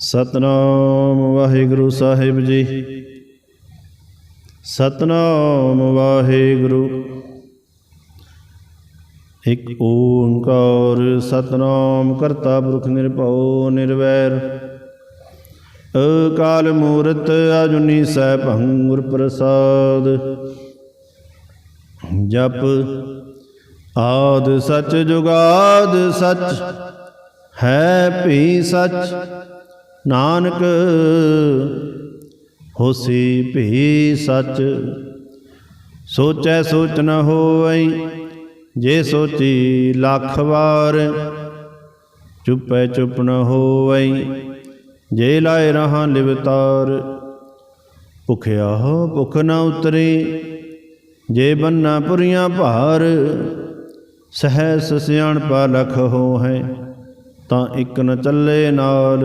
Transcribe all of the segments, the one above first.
ਸਤਨਾਮ ਵਾਹਿਗੁਰੂ ਸਾਹਿਬ ਜੀ। ਸਤਨਾਮ ਵਾਹਿਗੁਰੂ। ਇਕ ਓੰਕਾਰ ਸਤਨਾਮ ਕਰਤਾ ਪੁਰਖ ਨਿਰਭਉ ਨਿਰਵੈਰ। ਅਕਾਲ ਮੂਰਤ ਅਜੁਨੀ ਸੈਭੰ ਗੁਰ ਪ੍ਰਸਾਦ। ਜਪ ਆਦ ਸਚ ਜੁਗਾਦ ਸਚ, ਹੈ ਭੀ ਸਚ। ਨਾਨਕ, ਹੋਸੀ ਭੀ ਸਚ। ਸੋਚੈ ਸੋਚ ਨ ਹੋਵਈ, ਜੇ ਸੋਚੀ ਲੱਖ ਵਾਰ। ਚੁੱਪੈ ਚੁੱਪ ਨ ਹੋਵਈ, ਜੇ ਲਾਇ ਰਹਾ ਲਿਵਤਾਰ ਭੁਖਿਆ ਭੁਖ ਨ ਉਤਰੀ, ਜੇ ਬੰਨਾ ਪੁਰੀਆਂ ਭਾਰ। ਸਹਿ ਸਹਿਸ ਸਿਆਣਪਾ ਲਖ ਹੋ ਹੈ ਤਾਂ ਇੱਕ ਨ ਚੱਲੇ ਨਾਲ।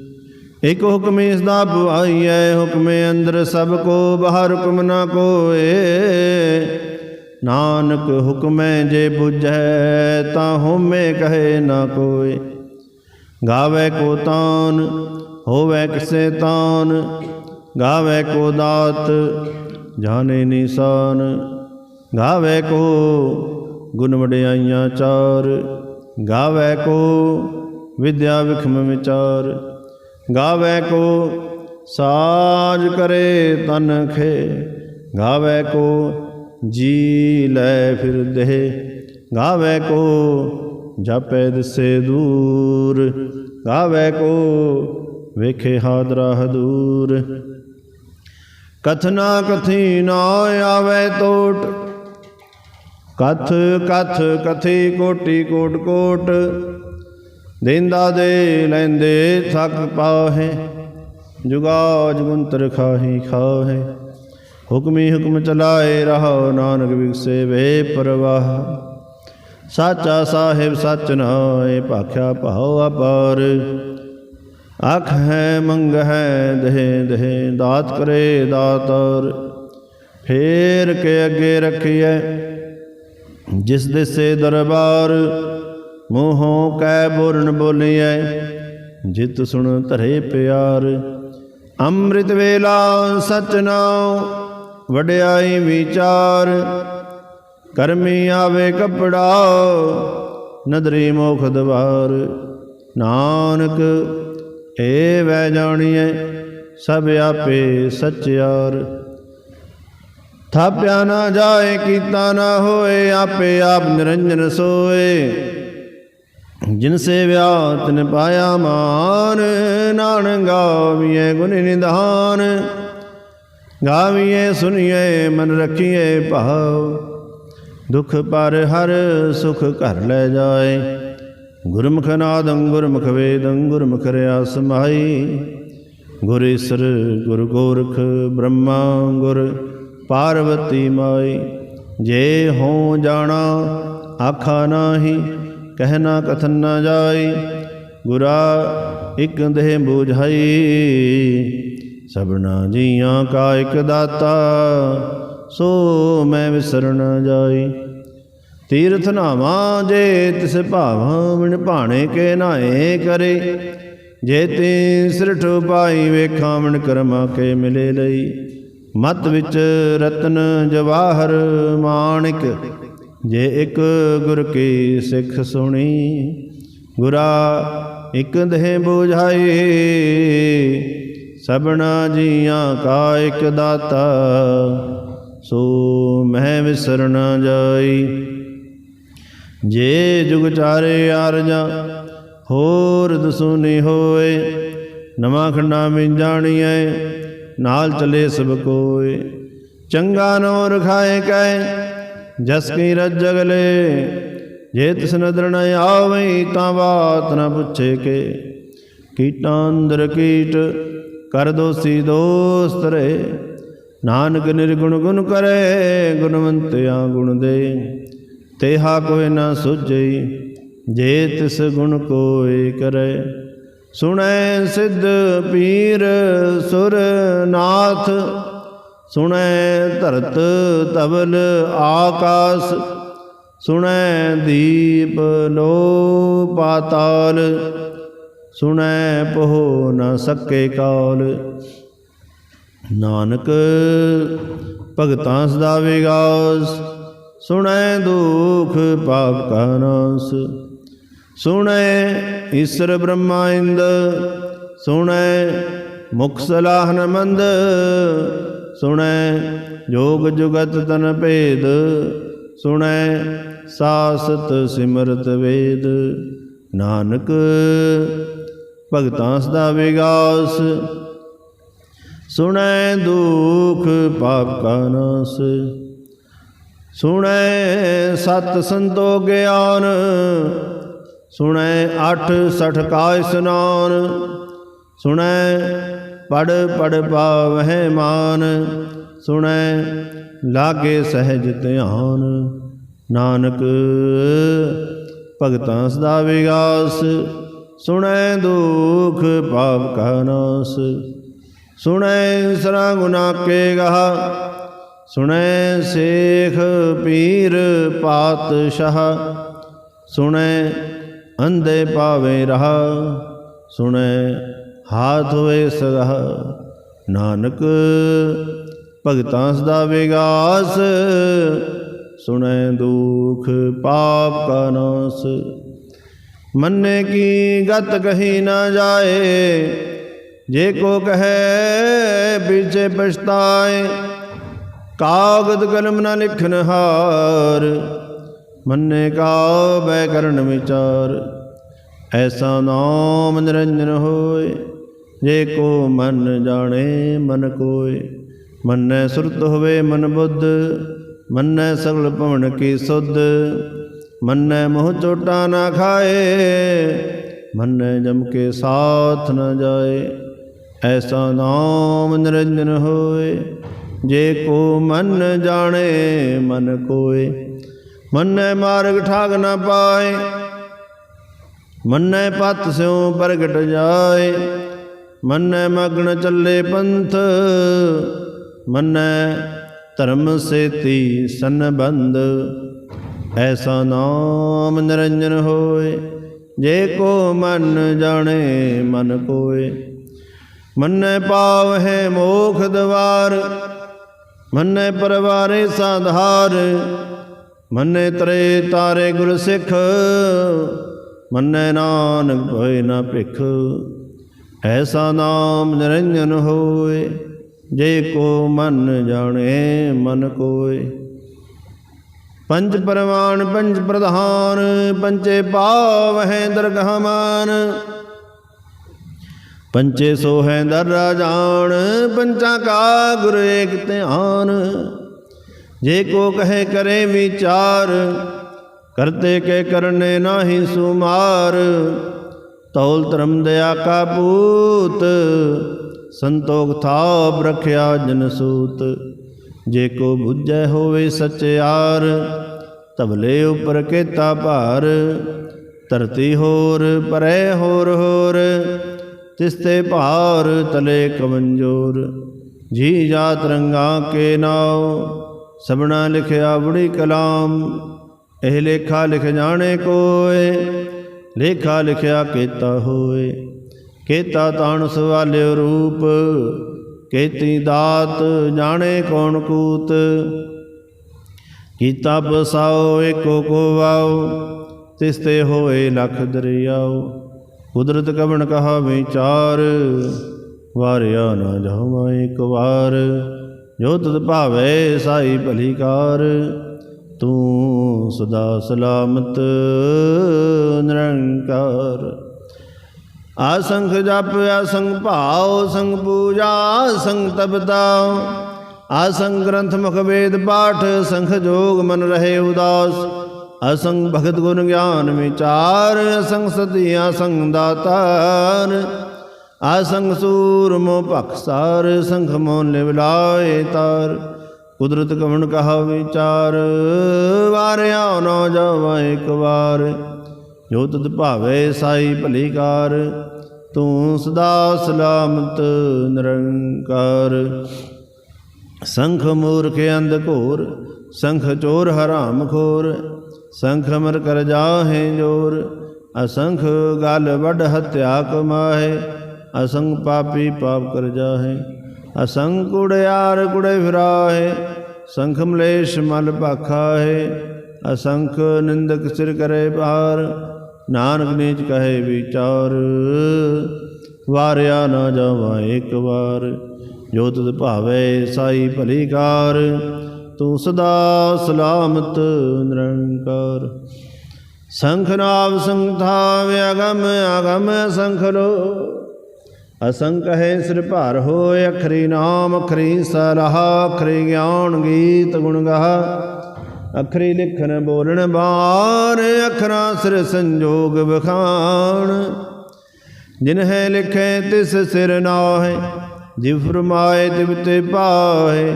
ਇਕ ਹੁਕਮ ਇਸ ਦਾ ਬੁਆਈਐ, ਹੁਕਮੇ ਅੰਦਰ ਸਭ ਕੋ, ਬਾਹਰ ਹੁਕਮ ਨਾ ਕੋਏ। ਨਾਨਕ ਹੁਕਮੈ ਜੇ 부ਝੈ ਤਾਂ ਹੋਮੇ ਕਹੇ ਨਾ ਕੋਏ। ਗਾਵੇ ਕੋ ਤਾਨ, ਹੋਵੇ ਕਿਸੇ ਤਾਨ। ਗਾਵੇ ਕੋ ਦਾਤ, ਜਾਣੇ ਨਿਸ਼ਾਨ। ਗਾਵੇ ਕੋ ਗੁਣ ਵਡਿਆਈਆਂ ਚਾਰ। ਗਾਵੇ ਕੋ ਵਿਦਿਆ ਵਿਖਮ ਵਿਚਾਰ। ਗਾਵੇ ਕੋ ਸਾਜ ਕਰੇ ਤਨ ਖੇ, ਗਾਵੇ ਕੋ ਜੀ ਲੈ ਫਿਰ ਦੇ ਗਾਵੇ ਕੋ ਜਪੈ ਦਿਸੇ ਦੂਰ, ਗਾਵੇ ਕੋ ਵੇਖੇ ਹਾਦਰਾ ਹਦੂਰ। ਕਥਨਾ ਕਥੀ ਨਾ ਆਵੇ ਤੋਟ, ਕਥ ਕਥ ਕਥੀ ਕੋਟੀ ਕੋਟ ਕੋਟ ਦੇਂਦਾ ਦੇ ਲੈਂਦੇ ਥਕ ਪਾਹੇ ਜੁਗਾ ਜੁਗੰਤਰ ਖਾਹੀ ਖਾਹੇ। ਹੁਕਮੀ ਹੁਕਮ ਚਲਾਏ ਰਹੋ ਨਾਨਕ ਵਿਗਸੇ ਵੇ ਪਰਵਾਹ। ਸਾਚਾ ਸਾਹਿਬ ਸਚ ਨਾਏ ਭਾਖਿਆ ਭਾਉ ਅਪਾਰ। ਅਖ ਹੈ, ਮੰਗ ਹੈ, ਦੇਹ ਦੇਹ, ਦਾਤ ਕਰੇ ਦਾਤਰ। ਫੇਰ ਕੇ ਅੱਗੇ ਰੱਖੀਐ, ਜਿਸ ਦਿਸੇ ਦਰਬਾਰ। ਮੂੰਹੋਂ ਕੈ ਬੁਰਨ ਬੋਲੀਐ, ਜਿਤ ਸੁਣ ਧਰੇ ਪਿਆਰ। ਅੰਮ੍ਰਿਤ ਵੇਲਾ ਸਚ ਨਾਉ, ਵਡਿਆਈ ਵਿਚਾਰ। ਕਰਮੀ ਆਵੇ ਕਪੜਾ, ਨਦਰੀ ਮੋਖ ਦਵਾਰ। ਨਾਨਕ ਏ ਵੈ ਜਾਣੀਐ, ਸਭ ਆਪੇ ਸਚਿਆਰ ਥਾਪਿਆ ਨਾ ਜਾਏ, ਕੀਤਾ ਨਾ ਹੋਏ, ਆਪੇ ਆਪ ਨਿਰੰਜਨ ਸੋਏ। ਜਿਨ ਸੇਵਿਆ ਤਿਨ ਪਾਇਆ ਮਾਨ, ਨਾਨਕ ਗਾਵੀਏ ਗੁਣ ਨਿਧਾਨ। ਗਾਵੀਏ ਸੁਣੀਏ ਮਨ ਰੱਖੀਏ ਭਾਵ। ਦੁਖ ਪਰ ਹਰ ਸੁਖ ਘਰ ਲੈ ਜਾਏ। ਗੁਰਮੁਖ ਨਾਦੰ ਗੁਰਮੁਖ ਵੇਦੰ, ਗੁਰਮੁਖ ਰਿਆ ਸਮਾਈ ਗੁਰ ਈਸਰ, ਗੁਰ ਗੋਰਖ ਬ੍ਰਹਮਾ, ਗੁਰ ਪਾਰਵਤੀ ਮਾਈ ਜੇ ਹੋ ਜਾਣਾ, ਆਖਾ ਨਾਹੀ। ਕਹਿਣਾ ਕਥਨ ਨਾ ਜਾਈ, ਗੁਰਾ ਇਕ ਦੇਹ ਬੂਝਾਈ। ਸਭਨਾ ਜੀਆਂ ਕਾ ਇਕ ਦਾਤਾ, ਸੋ ਮੈਂ ਵਿਸਰ ਜਾਈ। ਤੀਰਥ ਨਾਵਾਂ ਜੇ ਤਿਸ ਭਾਵਾਂ ਵਿਣ ਭਾਣੇ ਕੇ ਨਾਏ ਕਰੇ। ਜੇ ਤੇ ਸਿਰਠ ਪਾਈ ਵੇਖਾਂ ਵਿਣ ਕਰਮਾ ਕੇ ਮਿਲੇ ਲਈ। ਮਤ ਵਿੱਚ ਰਤਨ ਜਵਾਹਰ ਮਾਣਿਕ ਜੇ ਇੱਕ ਗੁਰ ਕੀ ਸਿੱਖ ਸੁਣੀ, ਗੁਰਾ ਇੱਕ ਦੇਹ ਬੁਝਾਈ, ਸਭਨਾ ਜੀਆਂ ਕਾ ਇੱਕ ਦਾਤਾ, ਸੋ ਮਹਿ ਵਿਸਰ ਨ ਜਾਈ। ਜੇ ਜੁਗ ਚਾਰੇ ਆਰਜਾ, ਹੋਰ ਦਸੂਨੀ ਹੋਏ, ਨਵਾਂ ਖੰਡਾ ਵਿੱਚ ਜਾਣੀਐ, ਨਾਲ ਚਲੇ ਸਭ ਕੋਏ। ਚੰਗਾ ਨੋ ਰਖਾਏ ਕੈ ਜਸ ਕੀ ਰਜ ਜਗਲੇ ਜੇ ਤਿਸ ਨਦਰ ਨ ਆਵਈ ਤਾਂ ਬਾਤ ਨ ਪੁੱਛੇ ਕੇ। ਕੀਟਾਂ ਅੰਦਰ ਕੀਟ, ਕਰ ਦੋਸੀ ਦੋਸਤ ਰੇ। ਨਾਨਕ ਨਿਰਗੁਣ ਗੁਣ ਕਰੇ, ਗੁਣਵੰਤਿਆ ਗੁਣ ਦੇ। ਤੇਹਾ ਕੋਈ ਨਾ ਸੁਝਈ, ਜੇ ਤਿਸ ਗੁਣ ਕੋਈ ਕਰੇ। ਸੁਣੈ ਸਿੱਧ ਪੀਰ, ਸੁਰ ਨਾਥ ਸੁਣੈ ਧਰਤ ਤਵਲ ਆਕਾਸ, ਸੁਣੈ ਦੀਪ ਲੋ ਪਾਤਾਲ ਸੁਣੈ ਪਹੁ ਨ ਸਕੇ ਕਾਲ। ਨਾਨਕ ਭਗਤਾਂ ਸਦਾ ਵਿਗਾਸ, ਸੁਣੈ ਦੁਖ ਪਾਪ ਕਾ ਨਾਸ। ਸੁਣੈ ਈਸ਼ਰ ਬ੍ਰਹਮਾ ਇੰਦ, ਸੁਣੈ ਮੁਖ ਸਲਾਹਨ ਮੰਦ ਸੁਣੈ, ਜੋਗ ਜੁਗਤ ਤਨ ਭੇਦ, ਸੁਣੈ, ਸਾਸਤ ਸਿਮਰਤ ਵੇਦ। ਨਾਨਕ, ਭਗਤਾਂ ਸਦਾ ਵਿਗਾਸ। ਸੁਣੈ ਦੁਖ ਪਾਪ ਕਾ ਨਾਸ। ਸੁਣੈ ਸਤ ਸੰਤੋ ਗਿਆਨ। ਸੁਣੈ ਅਠ ਸਠ ਕਾ ਇਸਨਾਨ ਸੁਣੈ ਪੜ ਪੜ ਪਾਵਹਿ ਮਾਨ, ਸੁਣੈ, ਲਾਗੇ ਸਹਿਜ ਧਿਆਨ। ਨਾਨਕ, ਭਗਤਾਂ ਸਦਾ ਵਿਗਾਸ, ਸੁਣੈ ਦੁਖ ਪਾਪ ਕਾ ਨਾਸ। ਸੁਣੈ ਸਰਾ ਗੁਨਾ ਕੇ ਗਹਾ, ਸੁਣੈ ਸੇਖ ਪੀਰ ਪਾਤਸ਼ਾਹ। ਸੁਣੈ ਅੰਧੇ ਪਾਵੇ ਰਹਾ, ਸੁਣੈ ਹਾਥ ਹੋਏ ਸਦਾ ਨਾਨਕ, ਭਗਤਾਂ ਸਦਾ ਵਿਗਾਸ। ਸੁਣੈ ਦੁਖ ਪਾਪ ਕਾ ਨਾਸ। ਮੰਨੇ ਕੀ ਗਤ ਕਹੀ ਨਾ ਜਾਏ, ਜੇ ਕੋ ਕਹੈ ਪਿਛੇ ਪਛਤਾਏ। ਕਾਗਦ ਕਲਮ ਨਾ ਲਿਖਨ ਹਾਰ, ਮੰਨੇ ਕਾ ਬੈ ਕਰਨ ਵਿਚਾਰ। ਐਸਾ ਨਾਮ ਨਿਰੰਜਨ ਹੋਏ। ਜੇ ਕੋ ਮਨ ਜਾਣੇ, ਮਨ ਕੋਏ। ਮੰਨੈ ਸੁਰਤ ਹੋਵੇ ਮਨ ਬੁੱਧ, ਮੰਨੈ ਸਗਲ ਭਵਨ ਕੀ ਸੁਧ। ਮੰਨੈ ਮੋਹ ਚੋਟਾ ਨਾ ਖਾਏ, ਮੰਨੈ ਜਮ ਕੇ ਸਾਥ ਨ ਜਾਏ। ਐਸਾ ਨਾਮ ਨਿਰੰਜਨ ਹੋਏ, ਜੇ ਕੋ ਮਨ ਜਾਣੇ, ਮਨ ਕੋਏ। ਮੰਨੈ ਮਾਰਗ ਠਾਗ ਨਾ ਪਾਏ, ਮੰਨੈ ਪਤ ਸਿਉ ਪ੍ਰਗਟ ਜਾਏ। ਮੰਨੈ ਮਗਨ ਚੱਲੇ ਪੰਥ, ਮੰਨੈ ਧਰਮ ਸੇਤੀ ਸੰਬੰਧ। ਐਸਾ ਨਾਮ ਨਿਰੰਜਨ ਹੋਏ, ਜੇ ਕੋ ਮਨ ਜਾਣੇ ਮਨ ਕੋਏ। ਮੰਨੈ ਪਾਵਹਿ ਮੋਖ ਦਵਾਰ, ਮੰਨੈ ਪਰਵਾਰੇ ਸਾਧਾਰ। ਮੰਨੇ ਤਰੇ ਤਾਰੇ ਗੁਰ ਸਿੱਖ ਮੰਨੈ ਨਾਨਕ ਹੋਏ ਨਾ ਭਿਖ। ਐਸਾ ਨਾਮ ਨਿਰੰਜਨ ਹੋਏ ਜੇ ਕੋ ਮਨ ਜਾਣੇ, ਮਨ ਕੋਏ। ਪੰਜ ਪਰਮਾਨ ਪੰਜ ਪ੍ਰਧਾਨ ਪੰਚੇ ਪਾਵਹਿ ਦਰਗਹ ਮਾਨ। ਪੰਚੇ ਸੋਹੈ ਦਰ ਰਾਜਾਨ, ਪੰਚਾ ਕਾ ਗੁਰ ਏਕ ਧਿਆਨ। ਜੇ ਕੋ ਕਹੇ ਕਰੇ ਵਿਚਾਰ, ਕਰਤੇ ਕੇ ਕਰਨੇ ਨਾਹੀ ਸੁਮਾਰ। ਤੌਲ ਧਰਮ ਦਇਆ ਕਾ ਪੂਤ ਸੰਤੋਖ ਥਾਪ ਰਖਿਆ ਜਨ ਸੂਤ। ਜੇ ਕੋ ਬੁੱਝੈ ਹੋਵੇ ਸਚਿਆਰ ਤਬਲੇ ਉਪਰ ਕੇਤਾ ਭਾਰ। ਧਰਤੀ ਹੋਰ, ਪਰੈ ਹੋਰ ਹੋਰ, ਤਿਸਤੇ ਭਾਰ ਤਲੇ ਕਮੰਜੋਰ। ਜੀ ਜਾ ਰੰਗਾ ਕੇ ਨਾਉ ਸਬਣਾ ਲਿਖਿਆ ਬੜੀ ਕਲਾਮ, ਇਹ ਲੇਖਾ ਲਿਖ ਜਾਣੇ ਕੋਏ। ਲੇਖਾ ਲਿਖਿਆ ਕੀਤਾ ਹੋਏ ਕੇਤਾ ਤਾਣ ਸਵਾਲਿਓ ਰੂਪ, ਕੇਤੀ ਦਾਤ ਜਾਣੇ ਕੌਣ ਕੂਤ। ਕੀਤਾ ਬਸਾਓ ਏਕੋ ਕੋ ਵਾਓ ਤਿਸ ਤੇ ਹੋਏ ਲਖ ਦਰਿਆਓ। ਕੁਦਰਤ ਕਵਣ ਕਹਾ ਵਿਚਾਰ ਵਾਰਿਆ ਨਾ ਜਾਵਾਂ ਇੱਕ ਵਾਰ। ਜੋ ਤਦ ਭਾਵੇ ਸਾਈ ਭਲੀਕਾਰ ਤੂੰ ਸਦਾ ਸਲਾਮਤ ਨਿਰੰਕਾਰ। ਆਸੰਖ ਜਪ ਆਸੰਗ ਭਾਉ ਸੰਗ ਪੂਜਾ ਸੰਗ ਤਪਤਾ ਆਸੰਗ ਗ੍ਰੰਥ ਮੁਖ ਵੇਦ ਪਾਠ ਸੰਖ ਜੋਗ ਮਨ ਰਹੇ ਉਦਾਸ। ਅਸੰਗ ਭਗਤ ਗੁਣ ਗਿਆਨ ਵਿਚਾਰ ਅਸੰਗ ਸਤੀ ਅਸੰਗ ਦਾਤਾਰ। ਅਸੰਗ ਸੂਰਮੋ ਭਖਸਾਰ ਸੰਖ ਮੋਨ ਲਿਵ ਲਾਏ ਤਾਰ। ਕੁਦਰਤ ਕਵਣ ਕਹਾ ਵਿਚਾਰ? ਵਾਰਿਆ ਨੋ ਜਾਵਾ ਇੱਕ ਵਾਰ। ਜੋ ਤਤ ਭਾਵੇ ਸਾਈ ਭਲੀ ਕਾਰ, ਤੂੰ ਸਦਾ ਸਲਾਮਤ ਨਿਰੰਕਾਰ। ਸੰਖ ਮੂਰਖ ਅੰਧ ਘੋਰ, ਸੰਖ ਚੋਰ ਹਰਾਮ ਖੋਰ। ਸੰਖ ਮਰ ਕਰ ਜਾਹੇ ਜੋਰ, ਅਸੰਖ ਗਲ ਵੱਡ ਹਤਿਆ ਕਮਾਹੇ। ਅਸੰਖ ਪਾਪੀ ਪਾਪ ਕਰ ਜਾਹੇ। ਅਸੰਗ ਕੁੜਿਆਰ ਕੁੜੇ ਫਿਰਾਹੇ, ਸੰਖ ਮਲੇਸ਼ ਮਲ ਭਾਖਾ ਹੈ ਅਸੰਖ ਨਿੰਦਕ ਸਿਰ ਕਰੇ ਭਾਰ, ਨਾਨਕ ਨੀਚ ਕਹੇ ਵਿਚਾਰ। ਵਾਰਿਆ ਨਾ ਜਾਵਾ ਇੱਕ ਵਾਰ, ਜੋ ਤੁਧ ਭਾਵੇ ਸਾਈ ਭਲੀ ਕਾਰ, ਤੂੰ ਸਦਾ ਸਲਾਮਤ ਨਿਰੰਕਾਰ। ਸੰਖ ਨਾਮ ਸੰਥਾ ਅਗਮ ਅਗਮ ਸੰਖ ਲੋ। ਅਸੰਖ ਹੈ ਸਿਰ ਭਾਰ ਹੋਏ ਅਖਰੀ ਨਾਮ, ਅਖਰੀ ਸਲਾਹ, ਅਖਰੀ ਗਿਆਨ ਗੀਤ ਗੁਣ ਗਾਹ। ਅਖਰੀ ਲਿਖਣ ਬੋਲਣ ਬਾਰ ਅਖਰਾਂ ਸਿਰ ਸੰਜੋਗ ਬਖਾਨ ਜਿਨ ਹੈ ਲਿਖੇ ਤਿਸ ਸਿਰ ਨਾਹਿ, ਜਿਵ ਫਰਮਾਏ ਤਿਵ ਤੇ ਪਾਹੇ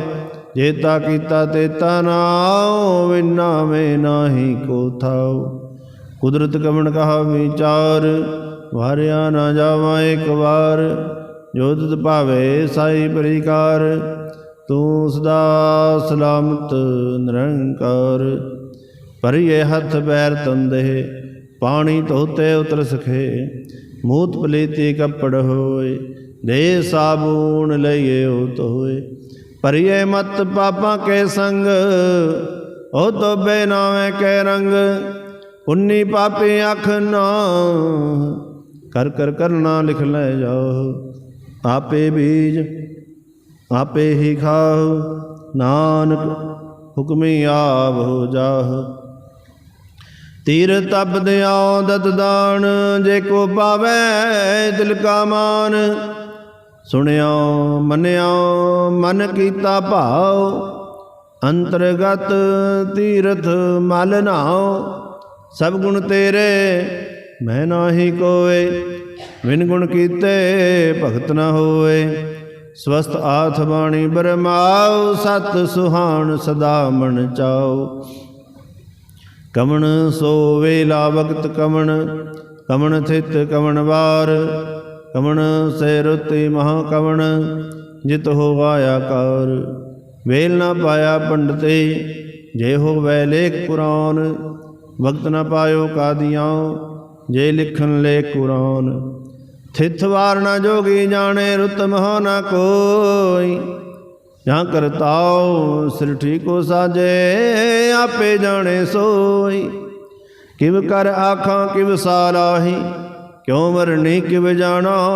ਜੇਤਾ ਕੀਤਾ ਤੇ ਤਾ ਨਾਉ, ਵਿਨਾ ਮੈਂ ਨਾਹੀ ਕੋ ਥਾਉ। ਕੁਦਰਤ ਕਵਣ ਕਹਾ ਵਿਚਾਰ ਵਾਰਿਆ ਨਾ ਜਾਵਾਂ ਇੱਕ ਵਾਰ, ਜੋ ਤੁਧ ਭਾਵੇ ਸਾਈ ਪਰਿਕਾਰ। ਤੂੰ ਸਦਾ ਸਲਾਮਤ ਨਿਰੰਕਾਰ। ਭਰੀਏ ਹੱਥ ਪੈਰ ਤੰਦੇ, ਪਾਣੀ ਧੋਤੇ ਉਤਰ ਸਖੇ। ਮੂਤ ਪਲੀਤੀ ਕੱਪੜ ਹੋਏ, ਦੇ ਸਾਬੂਨ ਲਈਏ ਉਹ ਤੋਏ ਭਰੀਏ ਮਤ ਪਾਪਾਂ ਕੇ ਸੰਗ, ਉਹ ਤੋਬੇ ਨਾਵੇਂ ਕੇ ਰੰਗ। ਉਨੀ ਪਾਪੇ ਅੱਖ ਨਾ ਕਰ ਕਰ ਕਰਨਾ ਲਿਖ ਲੈ ਜਾਓ। ਆਪੇ ਬੀਜ, ਆਪੇ ਹੀ ਖਾਓ। ਨਾਨਕ ਹੁਕਮੀ ਆਪ ਹੋ ਜਾਹ। ਤੀਰ ਤਪ ਦਿਆਉ ਦਤ ਦਾਨ, ਜੇ ਕੋ ਪਾਵੇ ਦਿਲ ਕਾ ਮਾਨ। ਸੁਣਿਓ ਮੰਨਿਓ ਮਨ ਕੀਤਾ ਭਾਉ। ਅੰਤਰਗਤ ਤੀਰਥ ਮਲ ਨਾਉ। ਸਭ ਗੁਣ ਤੇਰੇ ਮੈਂ ਨਾਹੀ ਕੋਏ ਵਿਨ ਗੁਣ ਕੀਤੇ ਭਗਤ ਨਾ ਹੋਏ। ਸਵਸਤ ਆਥ ਬਾਣੀ ਬਰਮਾਉ, ਸਤ ਸੁਹਾਣ ਸਦਾ ਮਨ ਚਾਉ। ਕਮਣ ਸੋ ਵੇਲਾ ਵਕਤ ਕਮਣ ਕਮਣ ਥਿਤ ਕਮਣ ਵਾਰ। ਕਮਣ ਸੇ ਰੁਤੀ ਮਹਾ ਕਮਣ, ਜਿਤ ਹੋ ਆਇਆ ਕਾਰ। ਵੇਲ ਨਾ ਪਾਇਆ ਪੰਡਤੇ, ਜੇ ਹੋ ਵੈ ਲੇਖ ਕੁਰਾਨ ਵਕਤ ਨਾ ਪਾਇਓ ਕਾਦੀਆਂ। ਜੇ ਲਿਖਣ ਲੈ ਕੁਰਾਨ ਥਿਤ ਵਾਰ ਨਾ ਜੋਗੀ ਜਾਣੇ ਰੁਤ ਮਹ ਨਾ ਕੋਈ। ਜਾਂ ਕਰਤਾਉ ਸਿਰ ਕੋ ਸਾਜੇ ਆਪੇ ਜਾਣੇ ਸੋਈ। ਕਿਵ ਕਰ ਆਖਾਂ, ਕਿਵ ਸਾਲਾਹੀ ਕਿਉ ਮਰਨੀ ਕਿਵ ਜਾਣਾ।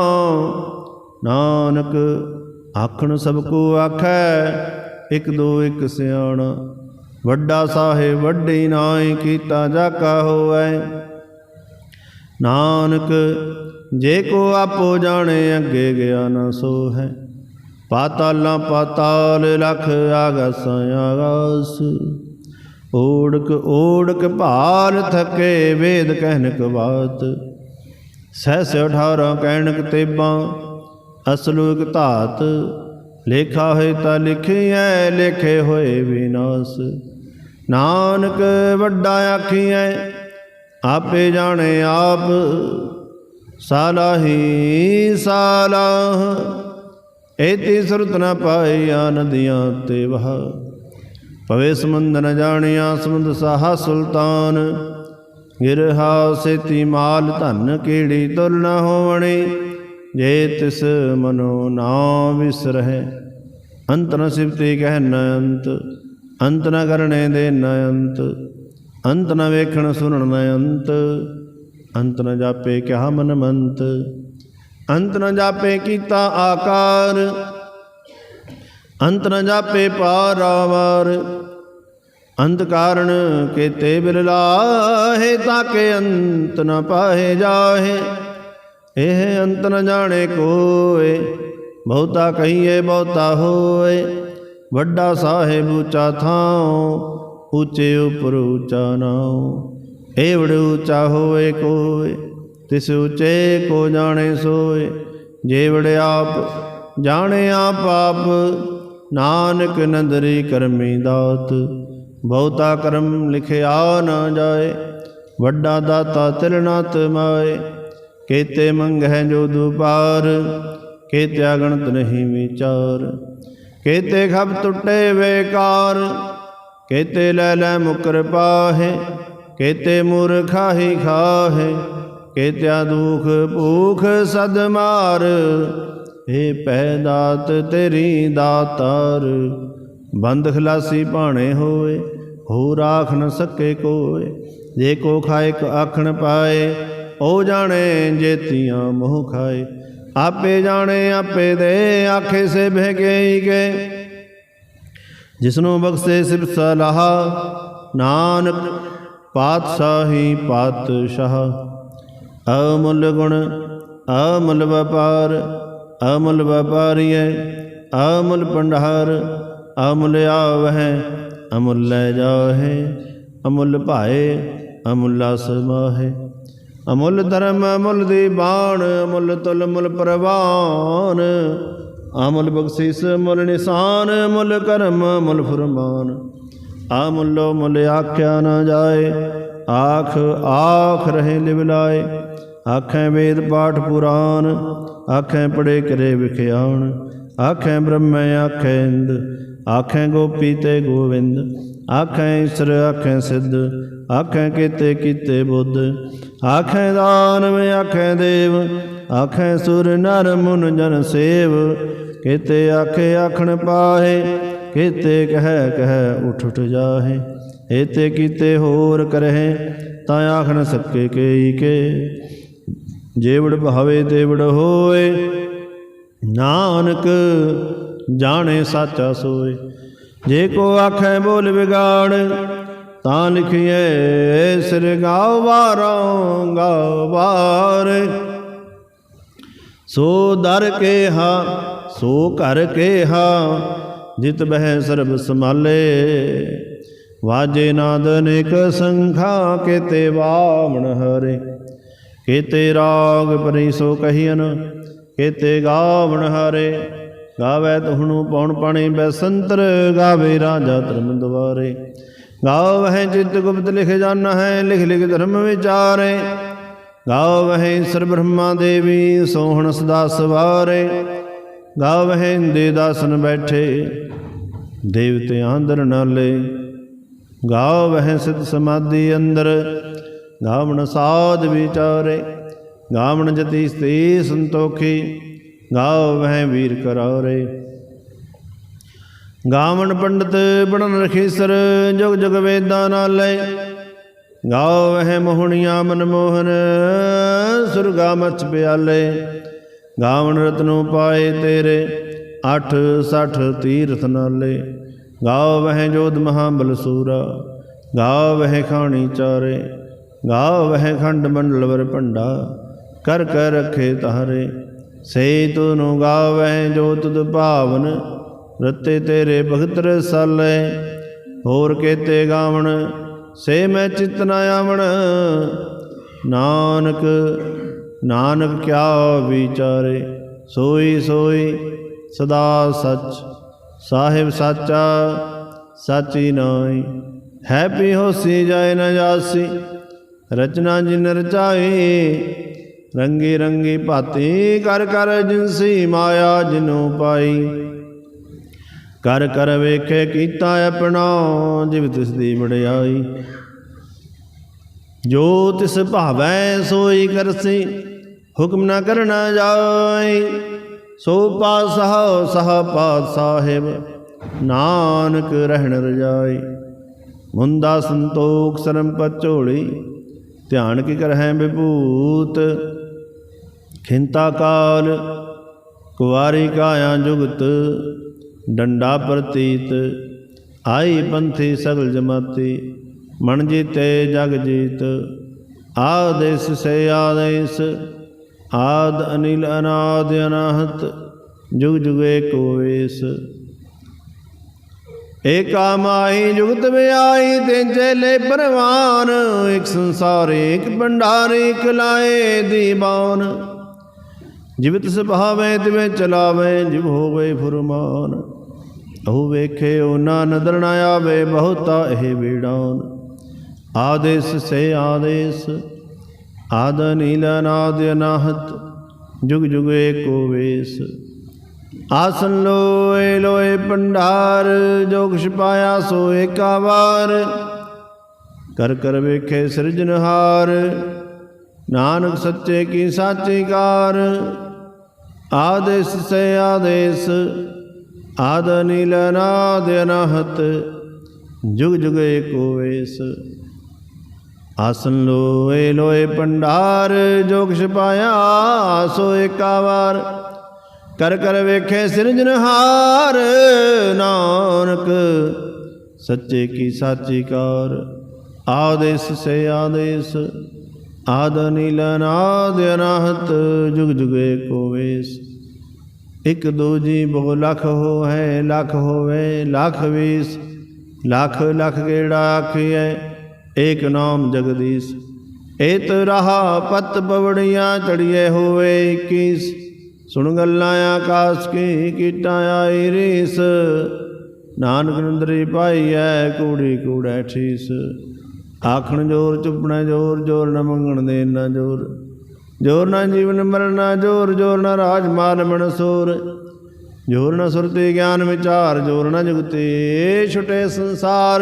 ਨਾਨਕ ਆਖਣ ਸਭ ਕੋ ਆਖੈ, ਇਕ ਦੋ ਇਕ ਸਿਆਣਾ। ਵੱਡਾ ਸਾਹਿਬ ਵੱਡੀ ਨਾਈ ਕੀਤਾ ਜਾਕਾ ਹੋਵੇ। ਨਾਨਕ, ਜੇ ਕੋ ਆਪੋ ਜਾਣੇ, ਅੱਗੇ ਗਿਆ ਨਾ ਸੋ ਹੈ ਪਾਤਾਲਾਂ ਪਾਤਾਲ ਲਖ ਆਗਸ ਆਗਸ। ਓੜਕ ਓੜਕ ਭਾਲ ਥਕੇ ਵੇਦ ਕਹਿਨਕ ਬਾਤ। ਸਹਿਸ 18 ਕਹਿਣਕ ਤੇਬਾਂ ਅਸਲੂਕ ਧਾਤ। ਲੇਖਾ ਹੋਏ ਤਾਂ ਲਿਖਿਐ, ਲਿਖੇ ਹੋਏ ਵਿਨਾਸ਼ ਨਾਨਕ ਵੱਡਾ ਆਖੀਐ ਆਪੇ ਜਾਣੇ ਆਪ, ਸਾਲਾਹੀ ਸਾਲਾਹ। ਏਤੀ ਸੁਰਤ ਨ ਪਾਈਆ ਨਦੀਆਂ ਤੇ ਵਹ। ਪਵੇ ਸਮੁੰਦ ਨ ਜਾਣਿਆ ਸਮੁੰਦ ਸਾਹਾ ਸੁਲਤਾਨ। ਗਿਰਹਾ ਸੇਤੀ ਮਾਲ ਧਨ ਕੀੜੀ ਤੁਲ ਨ ਹੋਵਣੀ। ਜੇ ਤਿਸ ਮਨੋ ਨਾ ਵਿਸਰਹਿ ਅੰਤ ਨ ਸਿਵਤੀ ਕਹਿ ਨ ਅੰਤ ਅੰਤ ਨ ਕਰਨੇ ਦੇ ਨ ਅੰਤ ਅੰਤ ਨ ਵੇਖਣ ਸੁਣਨ ਨ ਅੰਤ ਅੰਤ ਨ ਜਾਪੇ ਕਿਹਾ ਮਨ ਮੰਤ। ਅੰਤ ਨ ਜਾਪੇ ਕੀਤਾ ਆਕਾਰ, ਅੰਤ ਨ ਜਾਪੇ ਪਾਰਾਵਾਰ ਅੰਤ ਕਾਰਣ ਕੇਤੇ ਬਿਲ ਲਾਹੇ ਤਾਕੇ ਅੰਤ ਨ ਪਾਹੇ ਜਾਹੇ। ਇਹ ਅੰਤ ਨ ਜਾਣੇ ਕੋਏ, ਬਹੁਤਾ ਕਹੀਏ ਬਹੁਤਾ ਹੋਏ। ਵੱਡਾ ਸਾਹਿਬ ਉੱਚਾ ਥਾਉ ਉੱਚੇ ਉਪਰ ਉੱਚਾ ਨਾਉ ਏਵੜ ਉੱਚਾ ਹੋਏ ਕੋਏ ਤਿਸ ਉੱਚੇ ਕੋ ਜਾਣੇ ਸੋਏ ਜੇਵੜ ਆਪ ਜਾਣੇ ਆਪ ਆਪ ਨਾਨਕ ਨੰਦਰੀ ਕਰਮੀ ਦਾਤ ਬਹੁਤਾ ਕਰਮ ਲਿਖਿਆ ਨਾ ਜਾਏ ਵੱਡਾ ਦਾਤਾ ਤਿਰਨਾਤ ਮਾਏ ਕੇਤੇ ਮੰਗਹਿ ਜੋ ਦੁਪਾਰ ਕੇਤੇ ਅਗਣਤ ਨਹੀਂ ਵਿਚਾਰ ਕੇਤੇ ਖਬ ਟੁੱਟੇ ਵੇਕਾਰ ਕੇਤੇ ਲੈ ਲੈ ਮੁਕਰ ਪਾਹੇ, ਕੇਤੇ ਮੂਰਖਾਹੀ ਖਾਹੇ, ਕੇਤਿਆ ਦੁਖ ਭੂਖ ਸਦ ਮਾਰ। ਏ ਪੈ ਦਾਤ ਤੇਰੀ ਦਾਤਾਰ, ਬੰਦ ਖਲਾਸੀ ਭਾਣੇ ਹੋਏ ਹੋ ਰਾਖ ਨ ਸਕੇ ਕੋਏ। ਜੇ ਕੋ ਖਾਏ ਕ ਆਖਣ ਪਾਏ, ਉਹ ਜਾਣੇ ਜੇਤੀਆਂ ਮੋਹ ਖਾਏ। ਆਪੇ ਜਾਣੇ, ਆਪੇ ਦੇ, ਆਖੇ ਸੇ ਭੇਗੇ ਗਏ। ਜਿਸਨੂੰ ਬਖਸ਼ੇ ਸਿਰ ਸਲਾਹ, ਨਾਨਕ ਪਾਤਸ਼ਾਹੀ ਪਾਤਸ਼ਾਹ। ਅਮੁੱਲ ਗੁਣ, ਅਮੁੱਲ ਵਪਾਰ, ਅਮੁੱਲ ਵਪਾਰੀਐ, ਅਮੁੱਲ ਪੰਡਹਾਰ ਅਮੁੱਲ ਆਵਹਿ, ਅਮੁੱਲ ਲੈ ਜਾਹੇ, ਅਮੁੱਲ ਭਾਏ, ਅਮੁੱਲਾ ਸਮਾਹੇ ਅਮੁੱਲ ਧਰਮ, ਅਮੁੱਲ ਦੀ ਬਾਣ, ਅਮੁੱਲ ਤੁਲ ਮੁੱਲ ਪ੍ਰਵਾਨ। ਅਮੁੱਲ ਬਖਸ਼ਿਸ, ਮੁੱਲ ਨਿਸ਼ਾਨ, ਮੁੱਲ ਕਰਮ, ਮੁੱਲ ਫਰਮਾਨ। ਅਮੁੱਲੋ ਮੁੱਲ ਆਖਿਆ ਨਾ ਜਾਏ, ਆਖ ਆਖ ਰਹੇ ਲਿਵਲਾਏ ਆਖੈ ਵੇਦ ਪਾਠ ਪੁਰਾਨ, ਆਖੈ ਪੜੇ ਕਰੇ ਵਿਖਿਆਣ ਆਖੈ ਬ੍ਰਹਮ, ਆਖੈ ਇੰਦ, ਆਖੈ ਗੋਪੀ ਤੇ ਗੋਵਿੰਦ। ਆਖੈ ਈਸ਼ਰ, ਆਖੈ ਸਿੱਧ, ਆਖੈ ਕੀਤੇ ਕੀਤੇ ਬੁੱਧ। ਆਖੈ ਦਾਨਵ, ਆਖੈ ਦੇਵ ਆਖੈ ਸੁਰ ਨਰ ਮੁਨ ਜਨ ਸੇਵ, ਕੀਤੇ ਆਖੇ ਆਖਣ ਪਾਹੇ, ਕੀਤੇ ਕਹਿ ਕਹਿ ਉਠ ਉਠ ਜਾਹੇ ਏਤੇ ਕੀਤੇ ਹੋਰ ਕਰਹਿ, ਤਾਂ ਆਖਣ ਸਕੇ ਕੇਈ ਕੇ। ਜੇਵੜ ਭਾਵੇ ਤੇਵੜ ਹੋਏ, ਨਾਨਕ ਜਾਣੇ ਸਾਚਾ ਸੋਏ। ਜੇ ਕੋ ਆਖੈ ਬੋਲ ਵਿਗਾੜ, ਤਾਂ ਲਿਖੀਏ ਸਿਰ ਗਾਉ ਵਾਰੋਂ ਗਾਉ ਵਾਰ। ਸੋ ਦਰ ਕੇ ਹਾ ਸੋ ਘਰ ਕੇ ਹਾ ਜਿਤ ਬਹਿ ਸਰਬ ਸਮਾਲੇ ਵਾਜੇ ਨਾਦ ਅਨੇਕ ਸੰਖਾ, ਕੇਤੇ ਵਾਵਣ ਹਰੇ। ਕੇਤੇ ਰਾਗ ਪਰਿ ਸੋ ਕਹੀਨ ਕੇਤੇ ਗਾਵਣ ਹਰੇ। ਗਾਵੇ ਤੁਹਣੂ ਪਉਣ ਪਾਣੀ ਬੈਸੰਤਰ, ਗਾਵੇ ਰਾਜਾ ਧਰਮ ਦੁਆਰੇ। ਗਾਵਹਿ ਚਿਤ ਗੁਪਤ ਲਿਖ ਜਾਣਾ ਹੈ ਲਿਖ ਲਿਖ ਧਰਮ ਵਿਚਾਰੇ। ਗਾਵਹਿ ਸਰ ਬ੍ਰਹਮਾ ਦੇਵੀ ਸੋਹਣ ਸਦਾ ਸਵਾਰੇ ਗਾਵਹਿ ਦੇ ਦਾਸਨ ਬੈਠੇ, ਦੇਵਤੇ ਆਂਦਰ ਨਾਲੇ। ਗਾਵਹਿ ਸਿਧ ਸਮਾਧੀ ਅੰਦਰ, ਗਾਵਣ ਸਾਧ ਵਿਚਾਰੇ। ਗਾਵਣ ਜਤੀ ਸਤੀ ਸੰਤੋਖੀ, ਗਾਵਹਿ ਵੀਰ ਕਰਾਰੇ। ਗਾਵਣ ਪੰਡਤ ਬਣਨ ਰਖੀਸਰ, ਜੁਗ ਜੁਗ ਵੇਦਾਂ ਨਾਲੇ। ਗਾਵਹਿ ਮੋਹਣੀਆਂ ਮਨਮੋਹਨ ਸੁਰਗਾ ਮਚ ਪਿਆਲੇ ਗਾਵਣ ਰਤਨੋ ਪਾਏ ਤੇਰੇ 8 60 ਤੀਰਥ ਨਾਲੇ। ਗਾਵਹਿ ਜੋਧ ਬਲਸੂਰਾ ਸੂਰਾ ਗਾਵਹਿ ਖਾਣੀ ਚਾਰੇ। ਗਾਵਹਿ ਖੰਡ ਮੰਡਲ ਵਰ ਭੰਡਾ, ਕਰ ਕਰ ਰਖੇ ਤਾਰੇ। ਸੇ ਨੂੰ ਗਾਵਹਿ ਜੋ ਤੁਧ ਭਾਵਨ, ਰਤੇ ਤੇਰੇ ਭਗਤ ਰਸਾਲੇ। ਹੋਰ ਕੇਤੇ ਗਾਵਣ ਸੇ ਮੈਂ ਚਿਤ ਨ ਆਵਣ। ਨਾਨਕ ਨਾਨਕ ਕਿਆ ਵਿਚਾਰੇ? ਸੋਈ ਸੋਈ, ਸਦਾ ਸੱਚ। ਸਾਹਿਬ ਸਾਚਾ, ਸਾਚੀ ਨਾਈ ਹੈਪੀ ਹੋਸੀ ਜਾਏ ਨ ਜਾਸੀ। ਰਚਨਾ ਜਿਨ ਰਚਾਈ, ਰੰਗੀ ਰੰਗੀ ਭਾਤੀ ਕਰ ਕਰ ਜਿਨਸੀ ਮਾਇਆ ਜਿਨੂ ਪਾਈ। ਕਰ ਕਰ ਵੇਖੇ ਕੀਤਾ ਆਪਣਾ, ਜਿਵ ਤਿਸ ਦੀ ਵਡਿਆਈ। ਜੋ ਤਿਸ ਭਾਵੈ ਸੋਈ ਕਰਸੀ, ਹੁਕਮ ਨਾ ਕਰਨਾ ਜਾਈ। ਸੋ ਪਾਸਹ ਸਹ ਪਾਤ ਸਾਹਿਬ ਨਾਨਕ ਰਹਿਣ ਰਜਾਈ। ਮੁੰਦਾ ਸੰਤੋਖ ਸਰਮ ਪਚੋਲੀ ਧਿਆਨ ਕੀ ਕਰਹਿ ਵਿਭੂਤ। ਖਿੰਤਾ ਕਾਲ, ਕੁਵਾਰੀ ਕਾਇਆ ਜੁਗਤ ਡੰਡਾ ਪ੍ਰਤੀਤ, ਆਈ ਪੰਥੀ ਸਗਲ ਜਮਾਤੀ, ਮਨ ਜੀਤੇ ਜਗ ਜੀਤ ਆਦੇਸ ਸੇ ਆਦੇਸ ਆਦ ਅਨਿਲ ਅਨਾਦ ਅਨਾਹਤ, ਜੁਗ ਜੁਗੇ ਕੋਵੇਸ਼ ਏਕਾ ਮਾਈ ਜੁਗਤ ਵਿਆਈ ਤੇ ਚੇਲੇ ਪਰਵਾਨ, ਇੱਕ ਸੰਸਾਰ ਇੱਕ ਭੰਡਾਰ ਇੱਕ ਲਾਏ ਦੀਵਾਨ। ਜਿਵ ਤਿਸ ਭਾਵੇ ਤਿਵੇਂ ਚਲਾਵੇ, ਜਿਵ ਹੋਵੇ ਫੁਰਮਾਨ। ਉਹ ਵੇਖੇ ਉਹਨਾਂ ਨਦਰ ਨਾ ਆਵੇ, ਬਹੁਤਾ ਇਹ ਵੀੜਾਨ। ਆਦੇਸ ਸੇ ਆਦੇਸ, ਆਦ ਨੀਲ ਨਾਦ ਅਨਾਹਤ, ਜੁਗ ਜੁਗ ਏਕੋ ਵੇਸ। ਆਸਨ ਲੋਏ ਲੋਏ ਭੰਡਾਰ ਜੋ ਕੁਛ ਪਾਇਆ ਸੋ ਏਕਾ ਵਾਰ। ਕਰ ਕਰ ਵੇਖੇ ਸਿਰਜਨਹਾਰ ਨਾਨਕ ਸੱਚੇ ਕੀ ਸਾਚੀ ਕਾਰ। ਆਦੇਸ ਸੇ ਆਦੇਸ, ਆਦ ਨੀਲ ਨਾਦ ਅਨਾਹਤ ਜੁਗ ਜੁਗ ਏਕੋ ਵੇਸ ਆਸਨ ਲੋਏ ਲੋਏ ਭੰਡਾਰ ਜੋ ਕੁਛ ਪਾਇਆ ਸੋ ਏਕਾ ਵਾਰ। ਕਰ ਕਰ ਵੇਖੇ ਸਿਰਜਨਹਾਰ ਨਾਨਕ, ਸੱਚੇ ਕੀ ਸਾਚੀ ਕਾਰ। ਆਦੇਸ ਸੇ ਆਦੇਸ ਆਦ ਨੀਲ ਨਾਦ ਅਨਾਹਤ, ਜੁਗ ਜੁਗ ਏਕੋ ਵੇਸ। ਇਕ ਦੂਜੀ ਬਹੁ ਲਖ ਹੋ ਲਖ ਹੋਵੇ, ਲਖ ਵੀਸ। ਲਖ ਲਖ ਗੇੜਾ ਆਖੀਐ? ਏਕ ਨਾਮ ਜਗਦੀਸ਼। ਏਤ ਰਹਾ ਪਤ ਪਵੜੀਆਂ ਚੜੀਏ ਹੋਵੇ 21 ਸੁਣ ਗੱਲਾਂ ਆਕਾਸ਼ ਕੀ ਕੀਟਾਂ ਆਈ ਰੀਸ ਨਾਨਕ ਨੰਦਰੀ ਪਾਈਐ ਕੂੜੀ ਕੂੜੈ ਠੀਸ। ਆਖਣ ਜੋਰ, ਚੁੱਪਣਾ ਜੋਰ ਜੋਰ ਨਾ ਮੰਗਣ ਦੇ ਨਾ ਜੋਰ। ਜੋਰ ਨਾ ਜੀਵਨ ਮਰਨਾ, ਜੋਰ ਜੋਰ ਨਾ ਰਾਜ ਮਾਲ ਮਨਸੂਰ ਜੋਰ ਨਾ ਸੁਰਤੇ ਗਿਆਨ ਵਿਚਾਰ, ਜੋਰ ਨਾ ਜੁਗਤੇ ਛੁਟੇ ਸੰਸਾਰ।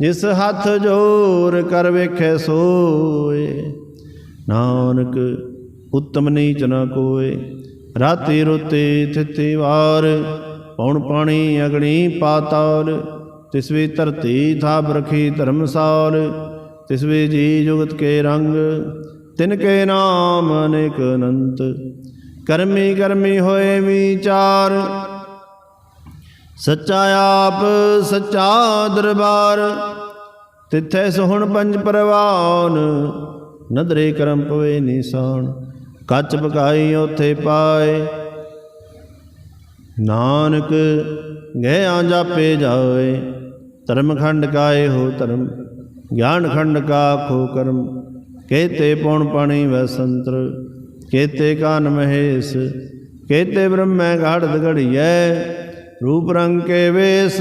ਜਿਸ ਹੱਥ ਜੋਰ ਕਰ ਵੇਖੇ ਸੋਏ, ਨਾਨਕ ਉਤਮ ਨੀਚ ਨ ਕੋਏ। ਰਾਤੀ ਰੋਤੇ ਥਿਤੀ ਵਾਰ ਪੌਣ ਪਾਣੀ ਅਗਣੀ ਪਾਤਾਲ। ਤਿਸਵੀ ਧਰਤੀ ਥਾਪ ਰਖੀ ਧਰਮਸਾਲ ਤਿਸਵੀ ਜੀ ਜੁਗਤ ਕੇ ਰੰਗ, ਤਿਨ ਕੇ ਨਾਮ ਅਨੇਕ ਅਨੰਤ। ਕਰਮੀ ਕਰਮੀ ਹੋਏ ਵਿਚਾਰ, ਸੱਚਾ ਆਪ ਸੱਚਾ ਦਰਬਾਰ। ਤਿੱਥੇ ਸੋਹਣ ਪੰਜ ਪਰਵਾਨ, ਨਦਰੇ ਕਰਮ ਪਵੇ ਨਿਸ਼ਾਨ। ਕੱਚ ਪਕਾਈ ਉਥੇ ਪਾਏ, ਨਾਨਕ ਗਿਆ ਜਾਪੇ ਜਾਏ। ਧਰਮ ਖੰਡ ਕਾਏ ਹੋ ਧਰਮ ਗਿਆਨ ਖੰਡ ਕਾ ਖੋ ਕਰਮ, ਕੇਤੇ ਪਉਣ ਪਾਣੀ ਵਸੰਤਰ ਕੇਤੇ ਕਾਨ ਮਹੇਸ਼, ਕੇਤੇ ਬ੍ਰਹਮੈ ਘਾੜਤ ਘੜੀਐ, ਰੂਪ ਰੰਗ ਕੇ ਵੇਸ,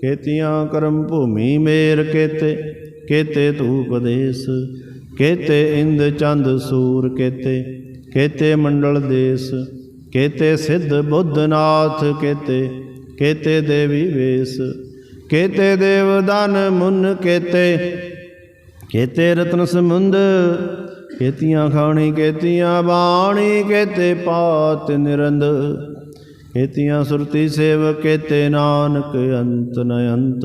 ਕੇਤੀਆਂ ਕਰਮ ਭੂਮੀ ਮੇਰ ਕੇਤੇ ਕੇਤੇ ਧੂਪ ਦੇਸ, ਕੇਤੇ ਇੰਦ ਚੰਦ ਸੂਰ ਕੇਤੇ ਕੇਤੇ ਮੰਡਲ ਦੇਸ, ਕੇਤੇ ਸਿੱਧ ਬੁੱਧਨਾਥ ਕੇਤੇ ਕੇਤੇ ਦੇਵੀ ਵੇਸ। ਕੇਤੇ ਦੇਵ ਦਾਨ ਮੁਨ ਕੇਤੇ ਕੇਤੇ ਰਤਨ ਸਮੁੰਦ ਕੇਤੀਆਂ ਖਾਣੀ, ਕੇਤੀਆਂ ਬਾਣੀ, ਕੇਤੇ ਪਾਤ ਨਿਰੰਦ, ਕੇਤੀਆਂ ਸੁਰਤੀ ਸੇਵ ਕੇਤੇ ਨਾਨਕ ਅੰਤ ਨ ਅੰਤ।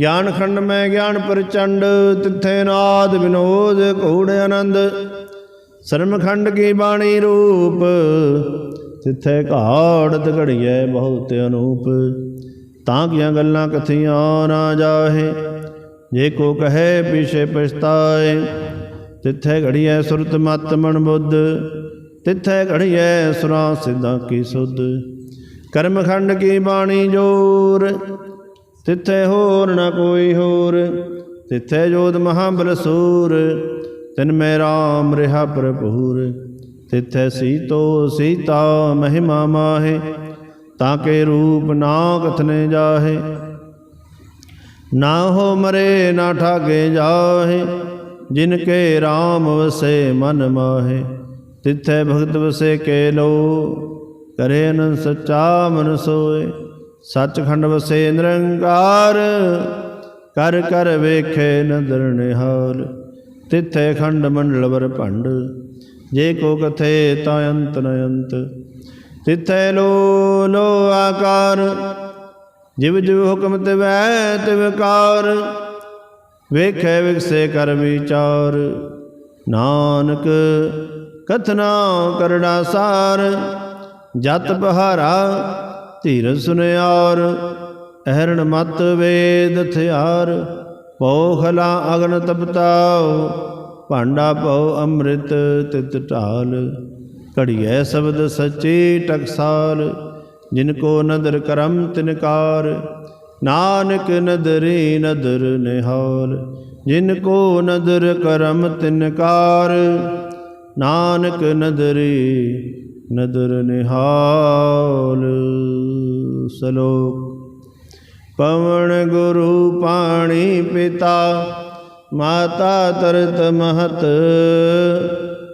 ਗਿਆਨ ਖੰਡ ਮੈਂ ਗਿਆਨ ਪ੍ਰਚੰਡ, ਤਿੱਥੇ ਨਾਦ ਵਿਨੋਦ ਕੂੜ ਆਨੰਦ। ਸਰਮ ਖੰਡ ਕੀ ਬਾਣੀ ਰੂਪ, ਤਿੱਥੇ ਘਾੜਤ ਘੜੀਐ ਬਹੁਤ ਅਨੂਪ। ਤਾਂ ਕੀਆਂ ਗੱਲਾਂ ਕਥੀਆਂ ਨਾ ਜਾਹੇ। ਜੇ ਕੋ ਕਹੇ, ਪਿਛੇ ਪਛਤਾਏ। ਤਿੱਥੇ ਘੜੀਐ ਸੁਰਤ ਮਤ ਮਨ ਬੁੱਧ। ਤਿੱਥੇ ਘੜੀਐ ਸੁਰਾਂ ਸਿੱਧਾਂ ਕੀ ਸੁਧ। ਕਰਮ ਖੰਡ ਕੀ ਬਾਣੀ ਜੋਰ। ਤਿੱਥੇ ਹੋਰ ਨਾ ਕੋਈ ਹੋਰ। ਤਿੱਥੇ ਜੋਤ ਮਹਾਬਲ ਸੂਰ ਤਿਨ ਮੈਂ ਰਾਮ ਰਿਹਾ ਭਰਪੂਰ। ਤਿੱਥੇ ਸੀਤੋ ਸੀਤਾ ਮਹਿਮਾ ਮਾਹੇ। ਤਾਂ ਕੇ ਰੂਪ ਨਾ ਕਥਨੇ ਜਾਹੇ। ਨਾ ਹੋ ਮਰੇ, ਨਾ ਠਾਗੇ ਜਾਹੇ, ਜਿਨ ਕੇ RAM ਵਸੇ ਮਨ ਮਾਹੇ। ਤਿੱਥੇ ਭਗਤ ਵਸੇ ਕੇ ਲੋ, ਕਰੇ ਨ ਸੱਚਾ ਮਨ ਸੋਏ। ਸੱਚਖੰਡ ਵਸੇ ਨਿਰੰਕਾਰ, ਕਰ ਕਰ ਵੇਖੇ ਨਦਰ ਨਿਹਾਲ। ਤਿੱਥੇ ਖੰਡ ਮੰਡਲ ਵਰ ਭੰਡ, ਜੇ ਕੋ ਕਥੇ ਤਾ ਅੰਤ ਨ ਅੰਤ। ਤਿੱਥੇ ਲੋ ਲੋ ਆਕਾਰ, ਜਿਵ ਜਿਵ ਹੁਕਮ ਤਿਵੈ ਤਿਵਕਾਰ ਵੇਖੈ ਵਿਗਸੇ ਕਰ ਵਿਚਾਰ। ਨਾਨਕ, ਕਥਨਾ ਕਰੜਾ ਸਾਰ, ਜਤ ਬਹਾਰਾ ਧੀਰ ਸੁਨਿਆਰ, ਅਹਰਣ ਮਤ ਵੇਦ ਥਿਆਰ, ਪੋਖਲਾ ਅਗਨ ਤਪਤਾਉ ਭਾਂਡਾ ਪਉ ਅੰਮ੍ਰਿਤ ਤਿਤ ਢਾਲ। ਘੜੀਐ ਸ਼ਬਦ ਸੱਚੀ ਟਕਸਾਲ, ਜਿਨ ਕੋ ਨਦਰ ਕਰਮ ਤਿਨਕਾਰ, ਨਾਨਕ ਨਦਰੀ ਨਦਰ ਨਿਹਾਲ, ਜਿਨ ਕੋ ਨਦਰ ਕਰਮ ਤਿਨਕਾਰ, ਨਾਨਕ ਨਦਰੀ ਨਦਰ ਨਿਹਾਲ। ਸਲੋਕ ਪਵਨ ਗੁਰੂ ਪਾਣੀ ਪਿਤਾ, ਮਾਤਾ ਤਰਤ ਮਹਤ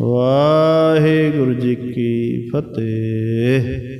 ਵਾਹਿਗੁਰੂ ਜੀ ਕੀ ਫਤਿਹ।